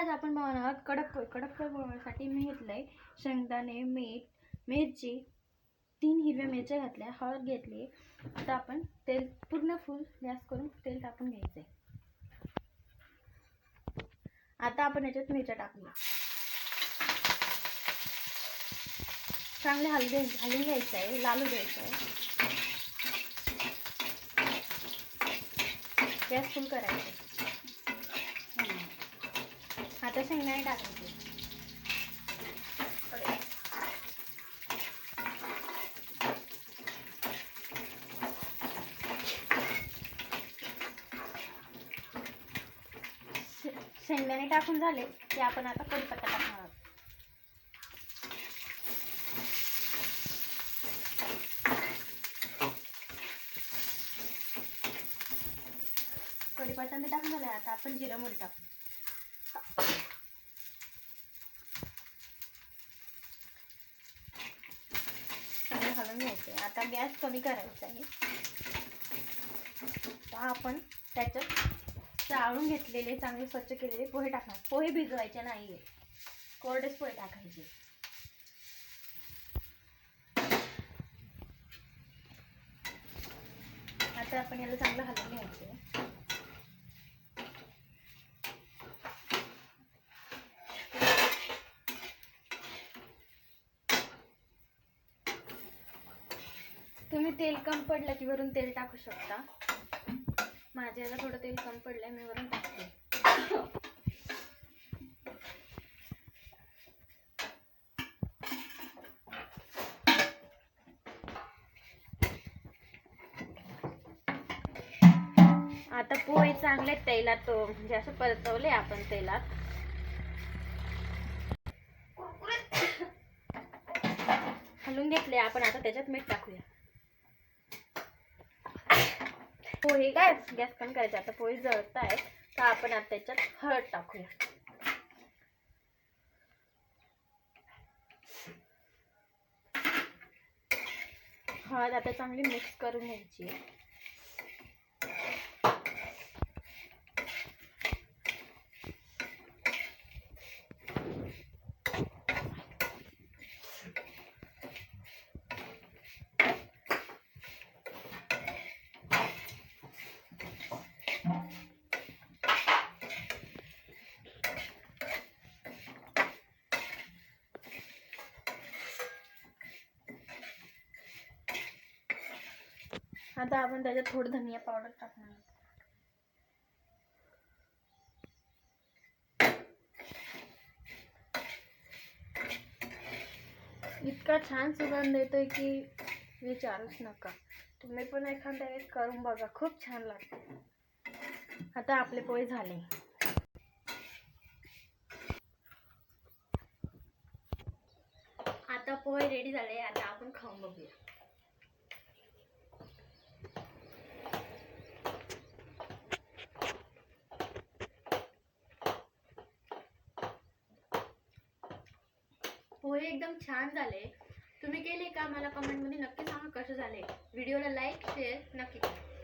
आज आपण बनवणार आहोत कडक पोहे कडक बनवण्यासाठी मी घेतलंय शेंगदाणे मीठ मिरची तीन हिरव्या मिरच्या घातल्या हळद घेतली. आता आपण तेल पूर्ण फुल गॅस करून तेल टाकून घ्यायचंय. आता आपण याच्यात मिरच्या टाकूया चांगले हलगे हलवून घ्यायचं आहे लालू द्यायचं आहे गॅस फुल करायचं आता शेंगदाणे टाकायचे. शेंगदाणे टाकून झाले की आपण आता कढीपत्ता टाकणार आहोत. कडीपत्ता ते टाकून झालाय आता आपण जिरं मोहरी टाकू. काढून घ्यायचे. आता गॅस कमी करायचा आहे. आता आपण त्याच्यात चाळून घेतलेले चांगले स्वच्छ केलेले पोहे टाकणार. पोहे भिजवायचे आहे कोरडेच पोहे टाकायचे. आता आपण याला चांगलं हलवून घ्यायचं. तुम्ही तेल कम पडलं की वरून तेल टाकू शकता. माझ्या याला थोडं तेल कम पडलंय मी वरून टाकते. आता पोहे चांगले तेलात तो म्हणजे असं परतवले आपण तेलात. हलवून घेतले आपण आता त्याच्यात मीठ टाकूया. पोहे काय? गॅस पण करायची. आता पोहे जळत आहे तर आपण आता त्याच्यात हळद टाकूया. हळद आता चांगली मिक्स करून घ्यायची आता आपण त्याच्यात थोडं धनिया पावडर टाकणार. आहोत. इतका छान सुगंध येतोय की विचारूच नका. तुम्ही पण एखाद्या वेळेस करून बघा खूप छान लागते. आता आपले पोहे झाले. आता पोहे रेडी झाले आता आपण खाऊन बघूया. पोहे एकदम छान झाले. तुम्ही केले का? मला कमेंटमध्ये नक्की सांगा कसे झाले. व्हिडिओला लाईक शेअर नक्की करा.